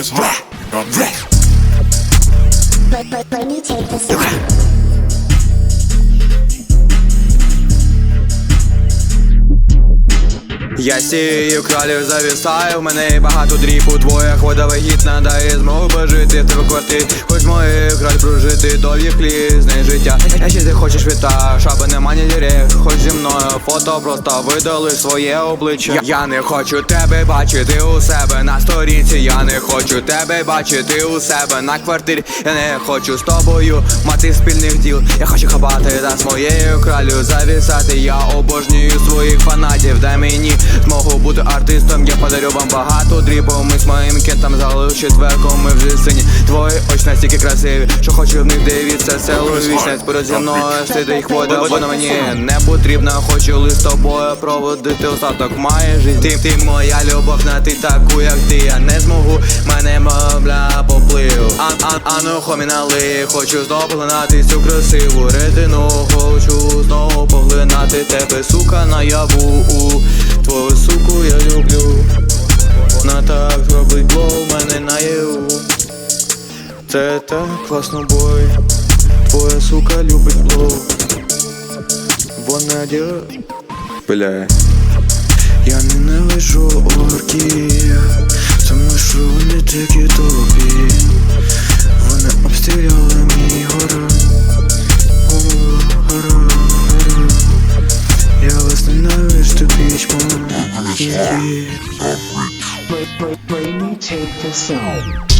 is hot. You got me. But, but, let me take this. Я сію кралів завісаю, в мене багато дріпу Твоя хвода вагітна дає змогу пожити. В тебе квартирі Хоч моїх краль прожити. Довгі клізне життя. Я ще ти хочеш віта, шаби нема ні дірек Хоч зі мною фото просто видали своє обличчя. Я, я не хочу тебе бачити у себе на сторінці. Я не хочу тебе бачити у себе на квартирі. Я не хочу з тобою мати спільних діл. Я хочу хапати за своєю кралю завісати. Я обожнюю своїх фанатів, дай мені змогу бути артистом Я подарю вам багато дрібу Ми з моїм кентом залили четверком Ми вже сині Твої очі настільки красиві Що хочу в них дивитися. Село вічність Перед зі мною сиди їх вода Вона мені не потрібна Хочу лише з тобою проводити. Остаток моєї житті Ти, ти моя любов на ти таку як ти. Я не змогу мене мовля поплив. Ан, ан, ану хомінали Хочу знову поглинати цю красиву ретину. Хочу знову поглинати тебе, сука, наяву Твою суку я люблю. Вона так зробить блоу мене наяву Це так класно бой. Твоя сука любить блоу Вона діла Бля. Я ненавижу орків. Тому що вони такі тупі Bring me, take the out.